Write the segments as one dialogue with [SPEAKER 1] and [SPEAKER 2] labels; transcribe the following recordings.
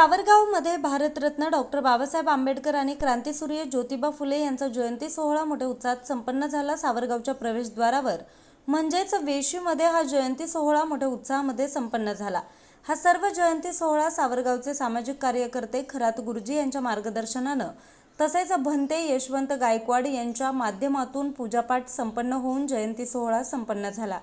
[SPEAKER 1] सावरगावमध्ये Bharat Ratna doctor Babasaheb Ambedkar आणि क्रांतीसूर्य ज्योतिबा फुले यांचा जयंती सोहळा मोठ्या उत्साहात संपन्न झाला. सावरगावच्या प्रवेशद्वारावर म्हणजेच वेशीमध्ये हा जयंती सोहळा मोठ्या उत्साहामध्ये संपन्न झाला. हा सर्व जयंती सोहळा सावरगावचे सामाजिक कार्यकर्ते खरात गुरुजी यांच्या मार्गदर्शनानं तसेच भंते यशवंत गायकवाड यांच्या माध्यमातून पूजापाठ संपन्न होऊन जयंती सोहळा संपन्न झाला.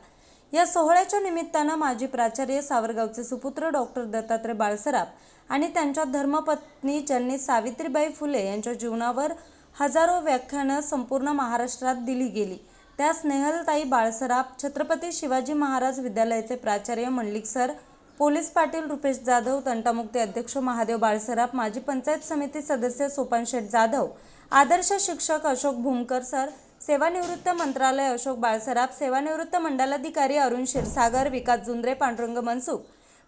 [SPEAKER 1] या सोहळ्याच्या निमित्तानं माजी प्राचार्य सावरगावचे सुपुत्र डॉक्टर दत्तात्रय बाळसराफ आणि त्यांच्या धर्मपत्नी ज्यांनी सावित्रीबाई फुले यांच्या जीवनावर हजारो व्याख्यानं संपूर्ण महाराष्ट्रात दिली गेली. त्या स्नेहलताई बाळसराफ छत्रपती शिवाजी महाराज विद्यालयाचे प्राचार्य मंडलिक सर पोलीस पाटील रुपेश जाधव तंटामुक्ती अध्यक्ष महादेव बाळसराफ माजी पंचायत समिती सदस्य सोपान शेठ जाधव आदर्श शिक्षक अशोक भूमकर सर सेवानिवृत्त मंत्रालय अशोक बाळसराफ सेवानिवृत्त मंडलाधिकारी अरुण क्षीरसागर विकास जुंद्रे पांडुरंग मनसुख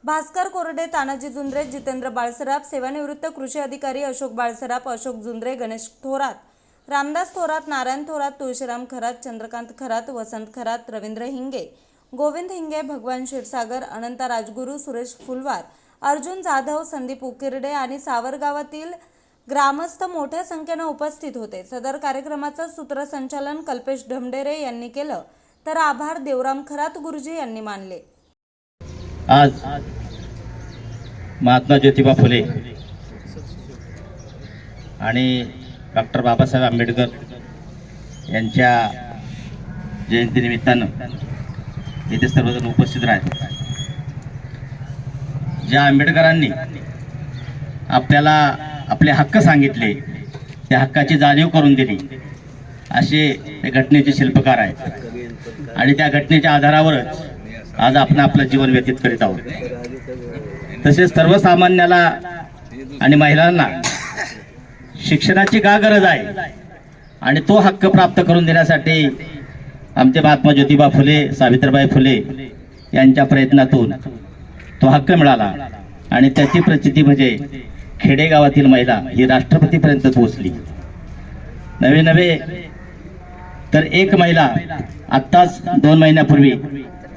[SPEAKER 1] भास्कर कोरडे तानाजी जुंद्रे जितेंद्र बाळसराफ सेवानिवृत्त कृषी अधिकारी अशोक बाळसराफ अशोक जुंद्रे गणेश थोरात रामदास थोरात नारायण थोरात तुळशीराम खरात चंद्रकांत खरात वसंत खरात रवींद्र हिंगे गोविंद हिंगे भगवान क्षीरसागर अनंता राजगुरू सुरेश फुलवार अर्जुन जाधव संदीप उकिरडे आणि सावरगावातील ग्रामस्थ मोठ्या संख्येनं उपस्थित होते. सदर कार्यक्रमाचं सूत्रसंचालन कल्पेश ढमडेरे यांनी केलं तर आभार देवराम खरात गुरुजी यांनी मानले.
[SPEAKER 2] आज महात्मा ज्योतिबा फुले आणि डॉक्टर बाबासाहेब आंबेडकर यांच्या जयंतीनिमित्तानं इथे सर्वजण उपस्थित राहतात ज्या आंबेडकरांनी आपल्याला आपले हक्क सांगितले त्या हक्काची जाणीव करून दिली. असे ते घटनेचे शिल्पकार आहेत. आणि त्या घटनेच्या आधारावरच आज आपण आपलं जीवन व्यतीत करीत आहोत. तसेच सर्वसामान्याला आणि महिलांना शिक्षणाची का गरज आहे? आणि तो हक्क प्राप्त करून देण्यासाठी आमचे महात्मा ज्योतिबा फुले सावित्रीबाई फुले यांच्या प्रयत्नातून तो हक्क मिळाला. आणि त्याची प्रचिती म्हणजे खेडेगावातील महिला ही राष्ट्रपतीपर्यंत पोहोचली. नवे नवे. तर एक महिला आत्ताच दोन महिन्यापूर्वी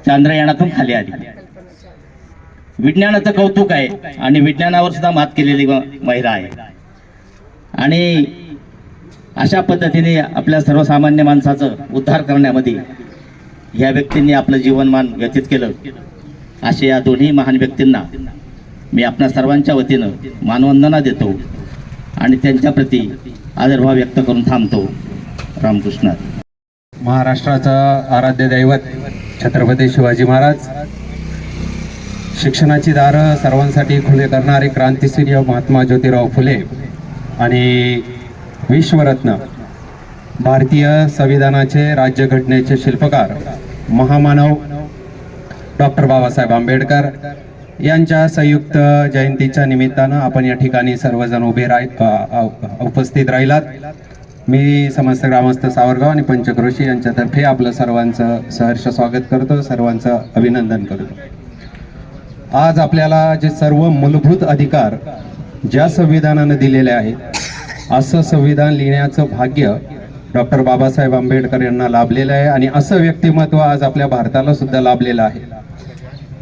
[SPEAKER 2] चांद्रयानातून खाली आली. विज्ञानाचं कौतुक आहे आणि विज्ञानावर सुद्धा मात केलेली महिला आहे. आणि अशा पद्धतीने आपल्या सर्वसामान्य माणसाचं उद्धार करण्यामध्ये या व्यक्तींनी आपलं जीवनमान व्यतीत केलं. असे या दोन्ही महान व्यक्तींना मी आपल्या सर्वांच्या वतीनं मानवंदना देतो आणि त्यांच्याप्रती आदरभाव व्यक्त करून थांबतो. रामकृष्ण
[SPEAKER 3] महाराष्ट्राचं आराध्य दैवत छत्रपती शिवाजी महाराज. शिक्षणाची दारं सर्वांसाठी खुले करणारे क्रांतिसूर्य महात्मा ज्योतिराव फुले आणि विश्वरत्न भारतीय संविधानाचे राज्यघटनेचे शिल्पकार महामानव डॉक्टर बाबासाहेब आंबेडकर यांच्या संयुक्त जयंतीच्या निमित्तानं आपण या ठिकाणी सर्वजण उभे राह उपस्थित राहिलात. मी समस्त ग्रामस्थ सावरगाव आणि पंचक्रोशी यांच्यातर्फे आपलं सर्वांचं सहर्ष स्वागत करतो सर्वांचं अभिनंदन करतो. आज आपल्याला जे सर्व मूलभूत अधिकार ज्या संविधानानं दिलेले आहेत असं संविधान लिहिण्याचं भाग्य डॉक्टर बाबासाहेब आंबेडकर यांना लाभलेलं आहे आणि असं व्यक्तिमत्व आज आपल्या भारताला सुद्धा लाभलेलं आहे.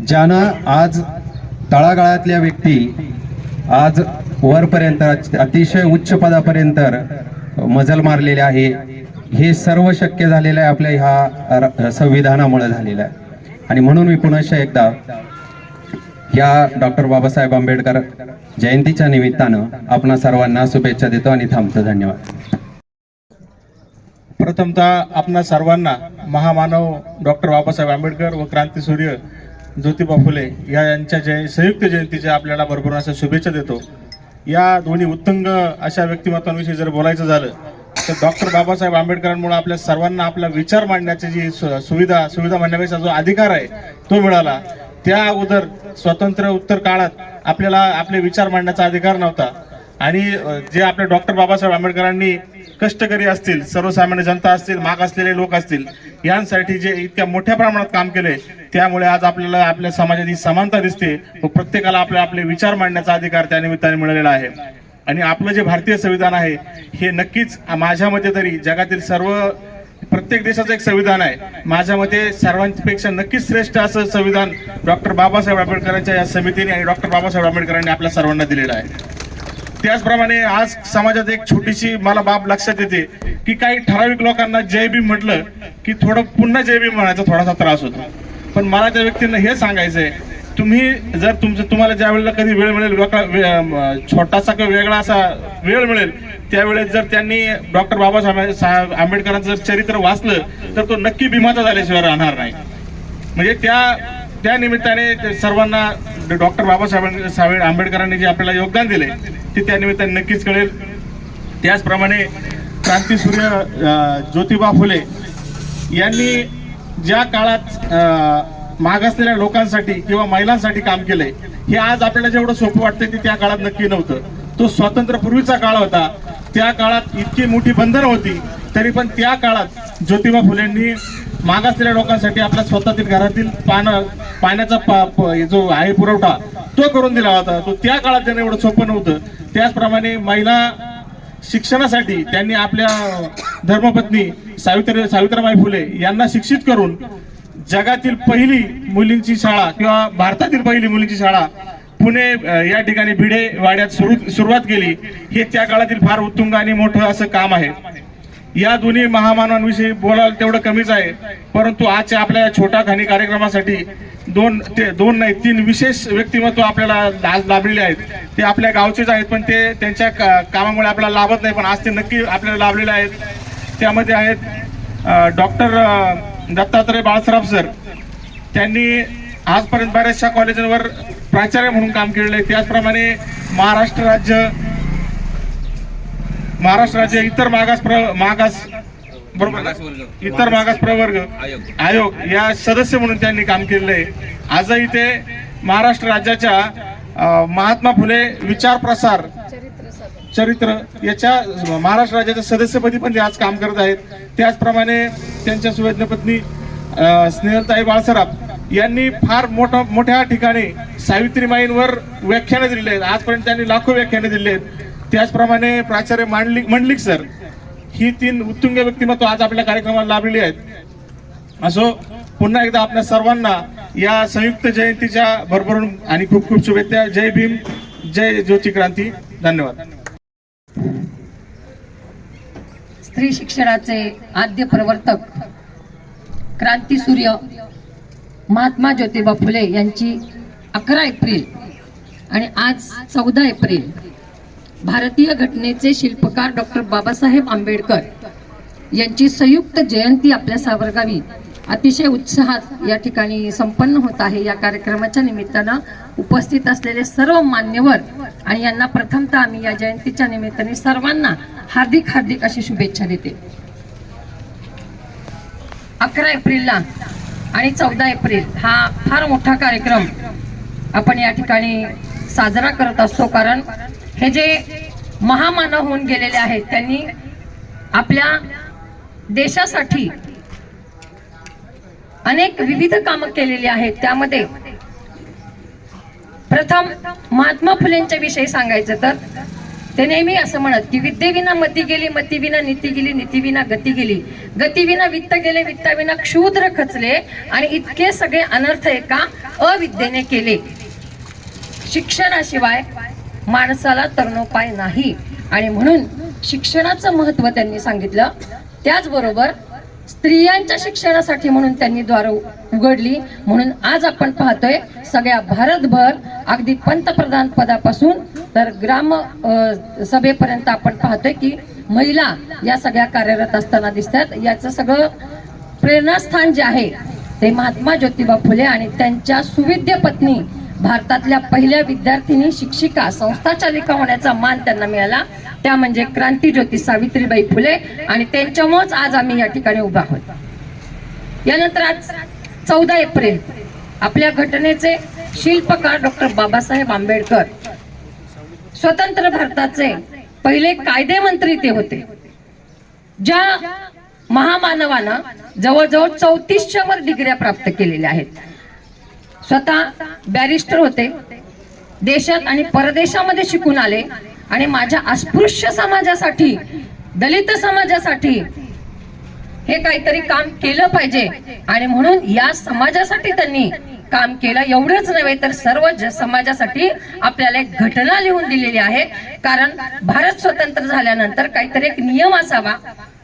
[SPEAKER 3] ज्यानं आज तळागाळातल्या व्यक्ती आज वरपर्यंत अतिशय उच्च पदापर्यंत मजल मारलेले आहे. हे सर्व शक्य झालेलं आहे आपल्या ह्या संविधानामुळे झालेलं आहे. आणि म्हणून मी पुनश्च एकदा या डॉक्टर बाबासाहेब आंबेडकर जयंतीच्या निमित्तानं आपणा सर्वांना शुभेच्छा देतो आणि थांबतो. धन्यवाद.
[SPEAKER 4] प्रथमतः आपणा सर्वांना महामानव डॉक्टर बाबासाहेब आंबेडकर व क्रांतीसूर्य ज्योतिबा फुले या यांच्या जय संयुक्त जयंतीच्या आपल्याला भरपूर अशा शुभेच्छा देतो. या दोन्ही उत्तंग अशा व्यक्तिमत्वांविषयी जर बोलायचं झालं तर डॉक्टर बाबासाहेब आंबेडकरांमुळे आपल्या सर्वांना आपला विचार मांडण्याची जी सुविधा सुविधा मांडण्यापेक्षा जो अधिकार आहे तो मिळाला. त्या अगोदर स्वतंत्र उत्तर काळात आपल्याला आपले विचार मांडण्याचा अधिकार नव्हता. आणि जे आपले डॉक्टर बाबासाहेब आंबेडकरांनी कष्टकरी असतील सर्वसामान्य जनता असतील माग असलेले लोक असतील यांसाठी जे इतक्या मोठ्या प्रमाणात काम केले त्यामुळे आज आपल्याला आपल्या समाजात ही समानता दिसते व प्रत्येकाला आपले आपले विचार मांडण्याचा अधिकार त्या निमित्ताने मिळालेला आहे. आणि आपलं जे भारतीय संविधान आहे हे नक्कीच माझ्या मते तरी जगातील सर्व प्रत्येक प्रत्येक देशाचं एक संविधान आहे. माझ्या मते सर्वांपेक्षा नक्कीच श्रेष्ठ असं संविधान डॉक्टर बाबासाहेब आंबेडकरांच्या या समितीने आणि डॉक्टर बाबासाहेब आंबेडकरांनी आपल्या सर्वांना दिलेलं आहे. त्याचप्रमाणे आज समाजात एक छोटीशी मला बाब लक्षात येते की काही ठराविक लोकांना जय भीम म्हटलं की थोडं पुन्हा जय भीम म्हणायचा थोडासा त्रास होतो. पण मला त्या व्यक्तींना हे सांगायचंय तुम्ही जर तुमचं तुम्हाला ज्या वेळेला कधी वेळ मिळेल वेगळा वे- छोटासा किंवा वेगळा असा वेळ मिळेल त्यावेळेस जर त्यांनी डॉक्टर बाबासाहेब साहेब आंबेडकरांचं जर चरित्र वाचलं तर तो नक्की भीमाचा झाल्याशिवाय राहणार नाही. म्हणजे त्या त्या निमित्ताने ते सर्वांना डॉक्टर बाबासाहेब साहेब आंबेडकरांनी जे आपल्याला योगदान दिले ते त्या निमित्ताने नक्कीच कळेल. त्याचप्रमाणे क्रांतीसूर्य अं, ज्योतिबा फुले यांनी ज्या काळात मागासलेल्या लोकांसाठी किंवा महिलांसाठी काम केले हे आज आपल्याला जेवढं सोपं वाटतं ते त्या काळात नक्की नव्हतं. तो स्वातंत्र्यपूर्वीचा काळ होता. त्या काळात इतकी मोठी बंधनं होती तरी पण त्या काळात ज्योतिबा फुलेंनी मागासलेल्या लोकांसाठी आपल्या स्वतःतील घरातील पानं पाण्याचा जो आहे पुरवठा तो करून दिला होता. तो त्या काळात त्यांना एवढं सोपं नव्हतं त्याचप्रमाणे महिला शिक्षणासाठी त्यांनी आपल्या धर्मपत्नी सावित्री सावित्रीबाई फुले यांना शिक्षित करून जगातील पहिली मुलींची शाळा किंवा भारतातील पहिली मुलींची शाळा पुणे या ठिकाणी भिडे वाड्यात सुरू सुरुवात केली. हे त्या काळातील फार उत्तुंग आणि मोठं असं काम आहे. या दोन्ही महामानवांविषयी बोलायला तेवढं कमीच आहे. परंतु आजच्या आपल्या छोटा खाणी कार्यक्रमासाठी दोन ते दोन नाही तीन विशेष व्यक्तिमत्व आपल्याला आज लाभलेले आहेत. ते आपल्या गावचेच आहेत पण ते त्यांच्या का- कामामुळे आपल्याला लाभत नाही पण आज ते नक्की आपल्याला लाभलेले आहेत. त्यामध्ये आहेत डॉक्टर दत्तात्रय बाळसराफ सर. त्यांनी आजपर्यंत बऱ्याचशा कॉलेजांवर प्राचार्य म्हणून काम केलेलं आहे. त्याचप्रमाणे महाराष्ट्र राज्य महाराष्ट्र राज्य इतर मागास प्र मागास बरोबर? इतर मागास प्रवर्ग आयोग. या सदस्य म्हणून त्यांनी काम केलेलं आहे. आजही ते महाराष्ट्र राज्याच्या महात्मा फुले विचार प्रसार चरित्र याच्या महाराष्ट्र राज्याच्या सदस्यपदी पण ते आज काम करत आहेत. त्याचप्रमाणे त्यांच्या सुवेज्ञ पत्नी स्नेहलताई बाळसराफ यांनी फार मोठ्या मोठ्या ठिकाणी सावित्रीमाईंवर व्याख्यानं दिलेली आहेत. आजपर्यंत त्यांनी लाखो व्याख्याने दिली आहेत. त्याचप्रमाणे प्राचार्य मांडलिक मंडलिक सर ही तीन उत्तुंग व्यक्तिमत्व आज आपल्या कार्यक्रमाला लाभलेली आहेत. असो पुन्हा एकदा आपल्या सर्वांना या संयुक्त जयंतीच्या भरभरून आणि खूप खूप शुभेच्छा. जय भीम जय ज्योती क्रांती धन्यवाद.
[SPEAKER 5] स्त्री शिक्षणाचे आद्य प्रवर्तक क्रांती सूर्य महात्मा ज्योतिबा फुले यांची अकरा एप्रिल आणि आज चौदा एप्रिल भारतीय घटनेचे शिल्पकार डॉक्टर बाबासाहेब आंबेडकर यांची संयुक्त जयंती आपल्या सावरगावी अतिशय उत्साहात या ठिकाणी संपन्न होत आहे. या कार्यक्रमाच्या निमित्तानं उपस्थित असलेले सर्व मान्यवर आणि यांना प्रथमतः आम्ही या जयंतीच्या निमित्ताने सर्वांना हार्दिक हार्दिक अशी शुभेच्छा देते. अकरा एप्रिलला आणि चौदा एप्रिल हा फार मोठा कार्यक्रम आपण या ठिकाणी साजरा करत असतो. कारण हे जे महामानव होऊन गेलेले आहेत त्यांनी आपल्या देशासाठी अनेक विविध कामं केलेली आहेत. त्यामध्ये प्रथम महात्मा फुलेंच्या विषयी सांगायचं तर ते नेहमी असं म्हणत की विद्येविना मती गेली मतीविना नीती गेली नीतीविना गती गेली. गतीविना वित्त गेले वित्ताविना क्षुद्र खचले आणि इतके सगळे अनर्थ एका अविद्येने केले. शिक्षणाशिवाय माणसाला तरणोपाय नाही. आणि म्हणून शिक्षणाचं महत्त्व त्यांनी सांगितलं. त्याचबरोबर स्त्रियांच्या शिक्षणासाठी म्हणून त्यांनी द्वार उघडली. म्हणून आज आपण पाहतोय सगळ्या भारतभर अगदी पंतप्रधान पदापासून तर ग्राम सभेपर्यंत आपण पाहतोय की महिला या सगळ्या कार्यरत असताना दिसतात. याचं सगळं प्रेरणास्थान जे आहे ते महात्मा ज्योतिबा फुले आणि त्यांच्या सुविद्य पत्नी भारतातल्या पहिल्या विद्यार्थिनी शिक्षिका संस्थाचालिका होण्याचा मान त्यांना मिळाला. त्या म्हणजे क्रांती ज्योती सावित्रीबाई फुले आणि त्यांच्यामुळेच आज आम्ही या ठिकाणी उभा आहोत. यानंतर आज चौदा एप्रिल आपल्या घटनेचे शिल्पकार डॉक्टर बाबासाहेब आंबेडकर स्वतंत्र भारताचे पहिले कायदेमंत्री ते होते. ज्या महामानवानं जवळजवळ चौतीसच्या वर डिग्र्या प्राप्त केलेल्या आहेत. स्वतः बॅरिस्टर होते. देशात आणि परदेशामध्ये शिकून आले. आणि माझ्या अस्पृश्य समाजासाठी दलित समाजासाठी हे काहीतरी काम केलं पाहिजे. आणि म्हणून या समाजासाठी त्यांनी काम केलं. एवढंच नव्हे तर सर्व ज- समाजासाठी आपल्याला एक घटना लिहून दिलेली आहे. कारण भारत स्वतंत्र झाल्यानंतर काहीतरी एक नियम असावा.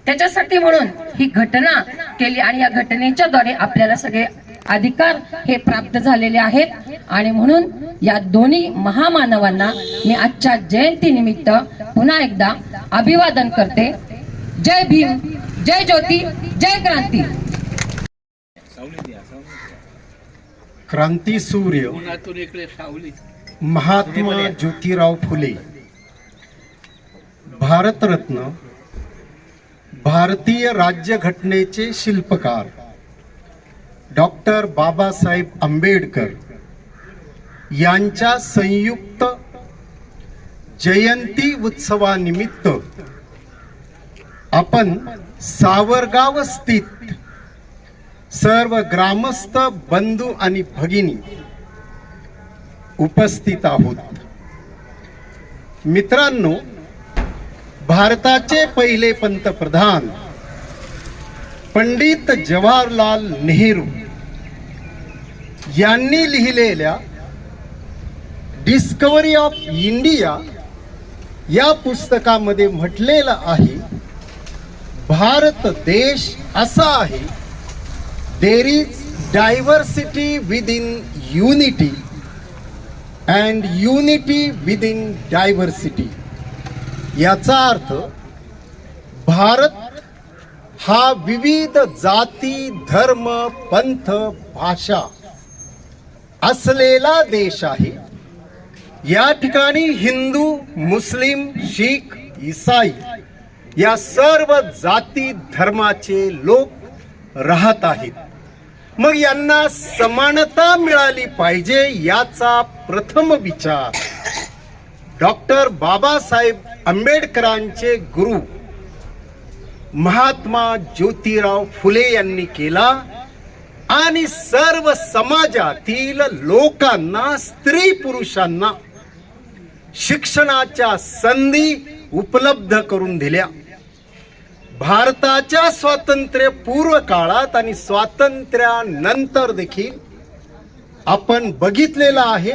[SPEAKER 5] त्याच्यासाठी म्हणून ही घटना केली. आणि या घटनेच्या द्वारे आपल्याला सगळे अधिकार हे प्राप्त झालेले आहेत. आणि म्हणून या दोन्ही महामानवांना मी आजच्या जयंती निमित्त पुन्हा एकदा अभिवादन करते. जय भीम जय ज्योती जय क्रांती.
[SPEAKER 6] क्रांती सूर्य महात्मा ज्योतिराव फुले भारतरत्न भारतीय राज्यघटनेचे शिल्पकार. डॉक्टर बाबासाहेब आंबेडकर यांच्या संयुक्त जयंती उत्सवानिमित्त आपण सावरगाव स्थित सर्व ग्रामस्थ बंधू आणि भगिनी उपस्थित आहोत. मित्रांनो भारताचे पहिले पंतप्रधान पंडित जवाहरलाल नेहरू यांनी लिहिलेल्या डिस्कवरी ऑफ इंडिया या पुस्तकामध्ये म्हटलेलं आहे भारत देश असा आहे there is diversity within unity and unity within diversity याचा अर्थ भारत हा विविध जाती धर्म पंथ भाषा असलेला देश आहे. या ठिकाणी हिंदू मुस्लिम शीख इसाई या सर्व जाती धर्माचे लोक राहत आहेत. मग यांना समानता मिळाली पाहिजे याचा प्रथम विचार डॉक्टर बाबासाहेब आंबेडकरांचे गुरु महात्मा ज्योतिराव फुले यांनी केला. आणि सर्व समाजातील लोकांना स्त्री पुरुषांना शिक्षणाच्या संधी उपलब्ध करून दिल्या. भारताच्या स्वातंत्र्य पूर्व काळात आणि स्वातंत्र्यानंतर देखील आपण बघितलेलं आहे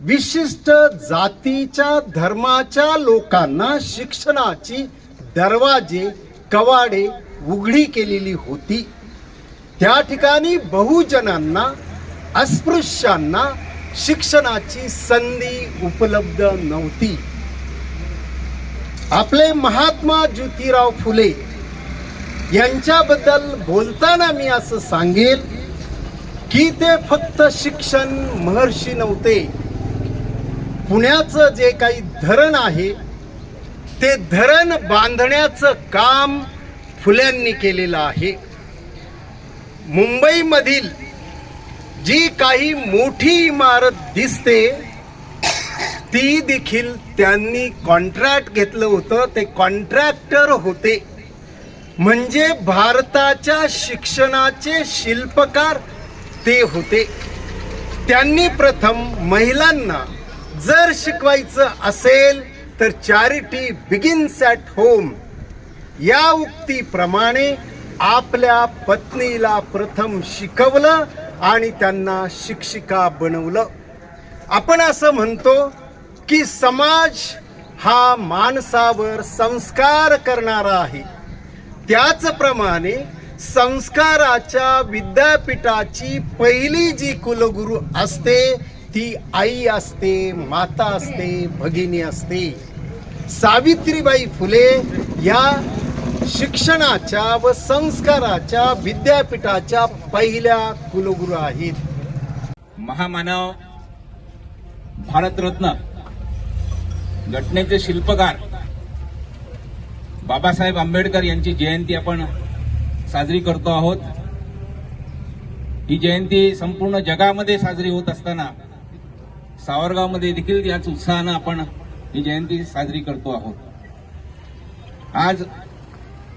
[SPEAKER 6] विशिष्ट जातीच्या धर्माच्या लोकांना शिक्षणाची दरवाजे कवाडे उघडी केलेली होती. त्या ठिकाणी बहुजनांना अस्पृश्यांना शिक्षणाची संधी उपलब्ध नव्हती. आपले महात्मा ज्योतिराव फुले यांच्याबद्दल बोलताना मी असं सांगेल की ते फक्त शिक्षण महर्षी नव्हते. पुण्याचं जे काही धरण आहे ते धरण बांधण्याचं काम फुल्यांनी केलेलं आहे. मुंबईमधील जी काही मोठी इमारत दिसते ती देखील त्यांनी कॉन्ट्रॅक्ट घेतलं होतं. ते कॉन्ट्रॅक्टर होते. म्हणजे भारताच्या शिक्षणाचे शिल्पकार ते होते. त्यांनी प्रथम महिलांना जर शिकवायचं असेल तर चॅरिटी बिगिन्स ॲट होम या उक्तीप्रमाणे आपल्या पत्नीला प्रथम शिकवलं आणि त्यांना शिक्षिका बनवलं. आपण असं म्हणतो की समाज हा माणसावर संस्कार करणारा आहे. त्याचप्रमाणे संस्काराच्या विद्यापीठाची पहिली जी कुलगुरू असते ती आई असते माता असते भगिनी असते. सावित्रीबाई फुले या शिक्षणाच्या व संस्काराच्या विद्यापीठाच्या पहिल्या कुलगुरू आहेत.
[SPEAKER 7] महामानव भारतरत्न घटनेचे शिल्पकार बाबासाहेब आंबेडकर यांची जयंती आपण साजरी करतो आहोत. ही जयंती संपूर्ण जगामध्ये साजरी होत असताना सावरगावमध्ये देखील याच उत्साहानं आपण ही जयंती साजरी करतो आहोत. आज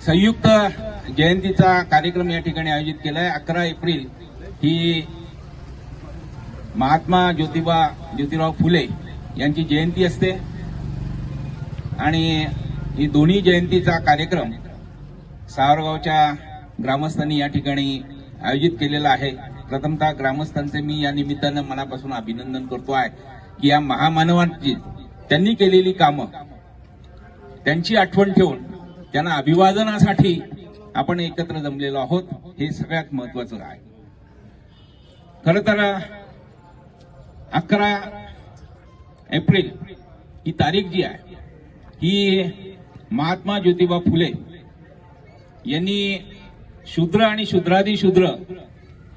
[SPEAKER 7] संयुक्त जयंतीचा कार्यक्रम या ठिकाणी आयोजित केला आहे अकरा एप्रिल ही महात्मा ज्योतिबा ज्योतिराव फुले यांची जयंती असते. आणि ही दोन्ही जयंतीचा कार्यक्रम सावरगावच्या ग्रामस्थांनी या ठिकाणी आयोजित केलेला आहे. प्रथमतः ग्रामस्थांचे मी या निमित्तानं मनापासून अभिनंदन करतो आहे की या महामानवांची त्यांनी केलेली कामं त्यांची आठवण ठेवून त्यांना अभिवादनासाठी आपण एकत्र जमलेलो आहोत. हे सगळ्यात महत्वाचं आहे. खर तर अकरा एप्रिल ही तारीख जी आहे ही महात्मा ज्योतिबा फुले यांनी शूद्र आणि शूद्रादी शूद्र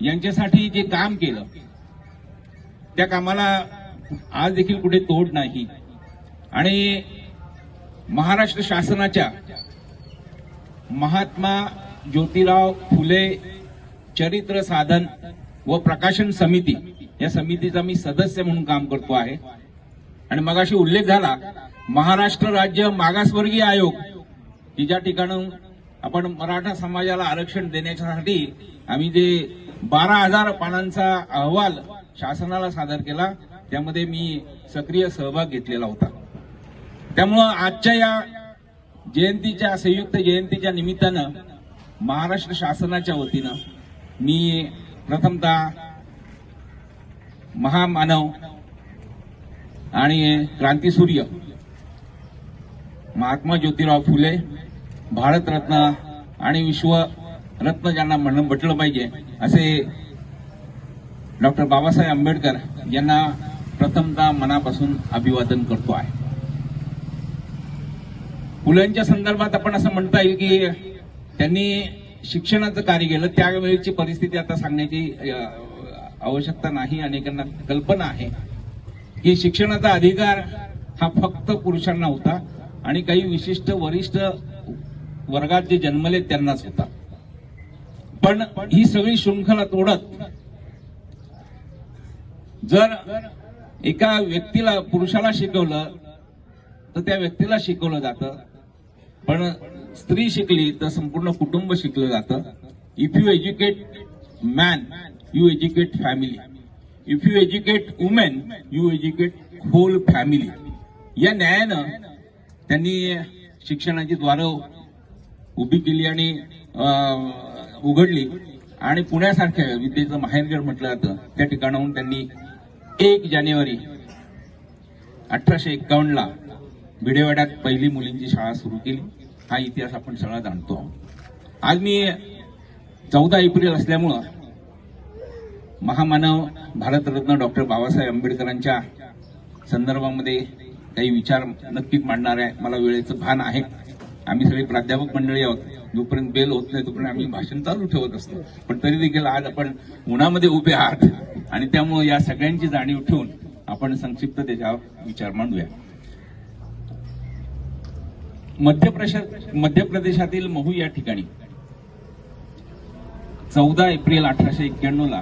[SPEAKER 7] यांच्यासाठी जे काम केलं त्या कामाला आज देखील कुठे तोड नाही. आणि महाराष्ट्र शासनाच्या महात्मा ज्योतिराव फुले चरित्र साधन व प्रकाशन समिती. या समितीचा मी सदस्य म्हणून काम करतो आहे. आणि मगाशी उल्लेख झाला महाराष्ट्र राज्य मागासवर्गीय आयोग. की ज्या ठिकाणून आपण मराठा समाजाला आरक्षण देण्यासाठी आम्ही जे बारा हजार पानांचा अहवाल शासनाला सादर केला त्यामध्ये मी सक्रिय सहभाग घेतलेला होता. त्यामुळं आजच्या या जयंतीच्या संयुक्त जयंतीच्या निमित्तानं महाराष्ट्र शासनाच्या वतीनं मी प्रथमतः महामानव आणि क्रांतीसूर्य महात्मा ज्योतिराव फुले भारतरत्न आणि विश्वरत्न ज्यांना म्हण म्हटलं पाहिजे असे डॉक्टर बाबासाहेब आंबेडकर यांना प्रथमतः मनापासून अभिवादन करतो आहे. पुलांच्या संदर्भात आपण असं म्हणता येईल की त्यांनी शिक्षणाचं कार्य केलं त्यावेळेची परिस्थिती आता सांगण्याची आवश्यकता नाही अनेकांना कल्पना आहे. की शिक्षणाचा अधिकार हा फक्त पुरुषांना होता आणि काही विशिष्ट वरिष्ठ वर्गात जे जन्मले त्यांनाच होता. पण ही सगळी शृंखला तोडत जर एका व्यक्तीला पुरुषाला शिकवलं तर त्या व्यक्तीला शिकवलं जातं. पण स्त्री शिकली तर संपूर्ण कुटुंब शिकलं जातं. If you educate man you educate family if you educate women you educate whole family या न्यायानं त्यांनी शिक्षणाची द्वारं उभी केली आणि उघडली. आणि पुण्यासारख्या विद्येचं माहेरगड म्हटलं जातं त्या ठिकाणाहून त्यांनी एक जानेवारी अठराशे एकावन्नला बिडेवाड्यात भिडेवाड्यात पहिली मुलींची शाळा सुरू केली. हा इतिहास आपण सगळा जाणतो आज मी चौदा एप्रिल असल्यामुळं महामानव भारतरत्न डॉक्टर बाबासाहेब आंबेडकरांच्या संदर्भामध्ये काही विचार नक्कीच मांडणार आहे. मला वेळेचं भान आहे. आम्ही सगळे प्राध्यापक मंडळी आहोत. जोपर्यंत बेल होत नाही तोपर्यंत आम्ही भाषण चालू ठेवत असतो. पण तरी देखील आज आपण उन्हामध्ये उभे आहात. आणि त्यामुळे या सगळ्यांची जाणीव ठेवून आपण संक्षिप्त त्याच्यावर विचार मांडूया. मध्य मध्य प्रदेशातील महू या ठिकाणी. चौदा एप्रिल अठराशे एक्क्याण्णव ला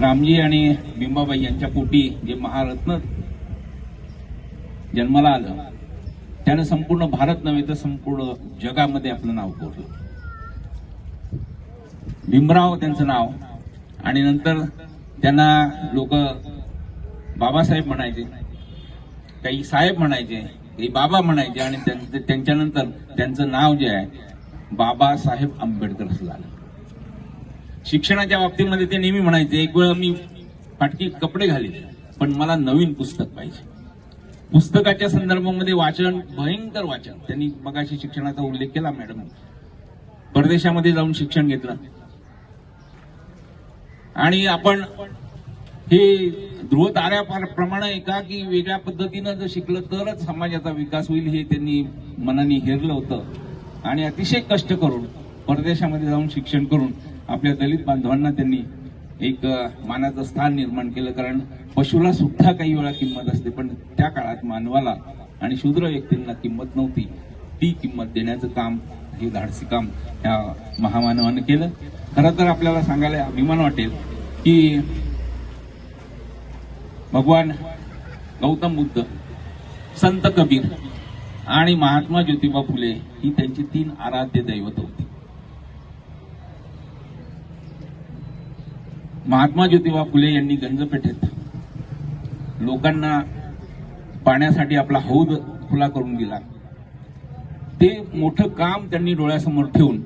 [SPEAKER 7] रामजी आणि बिंबाबाई यांच्या पोटी जे महारत्न जन्माला आलं त्यानं संपूर्ण भारत नव्हे तर संपूर्ण जगामध्ये आपलं नाव कोरलं. भीमराव त्यांचं नाव आणि नंतर त्यांना लोक बाबासाहेब म्हणायचे काही साहेब म्हणायचे हे बाबा म्हणायचे आणि त्यांचं- त्यांच्यानंतर त्यांचं नाव जे आहे बाबासाहेब आंबेडकर असं झालं शिक्षणाच्या बाबतीमध्ये ते नेहमी म्हणायचे एक वेळ मी फाटकी कपडे घालीन पण मला नवीन पुस्तक पाहिजे. पुस्तकाच्या संदर्भामध्ये वाचन भयंकर वाचन. त्यांनी मगाशी शिक्षणाचा उल्लेख केला मॅडम. परदेशामध्ये जाऊन शिक्षण घेतलं. आणि आपण हे ध्रुव ताऱ्याप्रमाणे एका की वेगळ्या पद्धतीनं जर शिकलं तरच समाजाचा विकास होईल हे त्यांनी मनाने हेरलं होतं. आणि अतिशय कष्ट करून परदेशामध्ये जाऊन शिक्षण करून आपल्या दलित बांधवांना त्यांनी एक मानाचं स्थान निर्माण केलं. कारण पशुला सुद्धा काही वेळा किंमत असते पण त्या काळात मानवाला आणि शूद्र व्यक्तींना किंमत नव्हती. ती किंमत देण्याचं काम हे धाडसी काम ह्या महामानवानं केलं. खरं तर आपल्याला सांगायला अभिमान वाटेल की भगवान गौतम बुद्ध संत कबीर आणि महात्मा ज्योतिबा फुले ही त्यांची तीन आराध्य दैवत होती. महात्मा ज्योतिबा फुले यांनी गंजपेठेत लोकांना पाण्यासाठी आपला हौद खुला करून दिला. ते मोठं काम त्यांनी डोळ्यासमोर ठेवून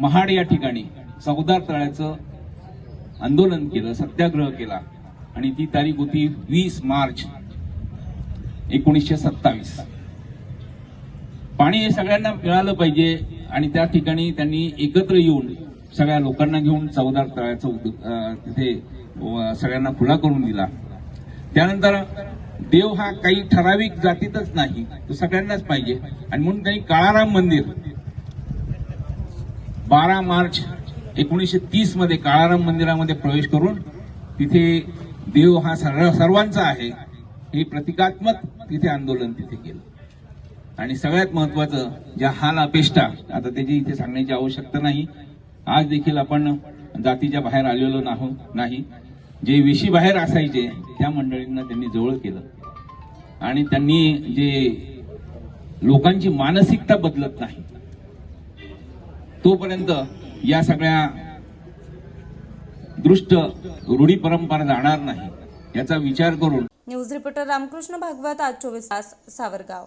[SPEAKER 7] महाड या ठिकाणी चौदार तळ्याचं आंदोलन केलं सत्याग्रह केला. आणि ती तारीख होती वीस मार्च एकोणीसशे सत्तावीस. पाणी हे सगळ्यांना मिळालं पाहिजे आणि त्या ठिकाणी त्यांनी एकत्र येऊन सगळ्या लोकांना घेऊन चौदार तळ्याचं उद- तिथे सगळ्यांना खुला करून दिला. त्यानंतर देव हा काही ठराविक जातीतच नाही तो सगळ्यांनाच पाहिजे. आणि म्हणून त्यांनी काळाराम मंदिर बारा मार्च एकोणीसशे तीसमध्ये काळाराम मंदिरामध्ये प्रवेश करून तिथे देव हा सर्व सर्वांचा आहे. हे प्रतिकात्मक तिथे आंदोलन तिथे केलं. आणि सगळ्यात महत्वाचं ज्या हाल अपेष्टा आता त्याची इथे सांगण्याची आवश्यकता नाही. आज देखील आपण जातीच्या बाहेर आलेलो नाहो नाही. जे वेशी बाहेर असायचे त्या मंडळींना त्यांनी जवळ केलं. आणि त्यांनी जे लोकांची मानसिकता बदलत नाही तोपर्यंत या सगळ्या दृष्ट रूढी परंपरा जाणार नाही याचा विचार करून
[SPEAKER 1] न्यूज रिपोर्टर रामकृष्ण भागवत आज चोवीस तास सावरगाव.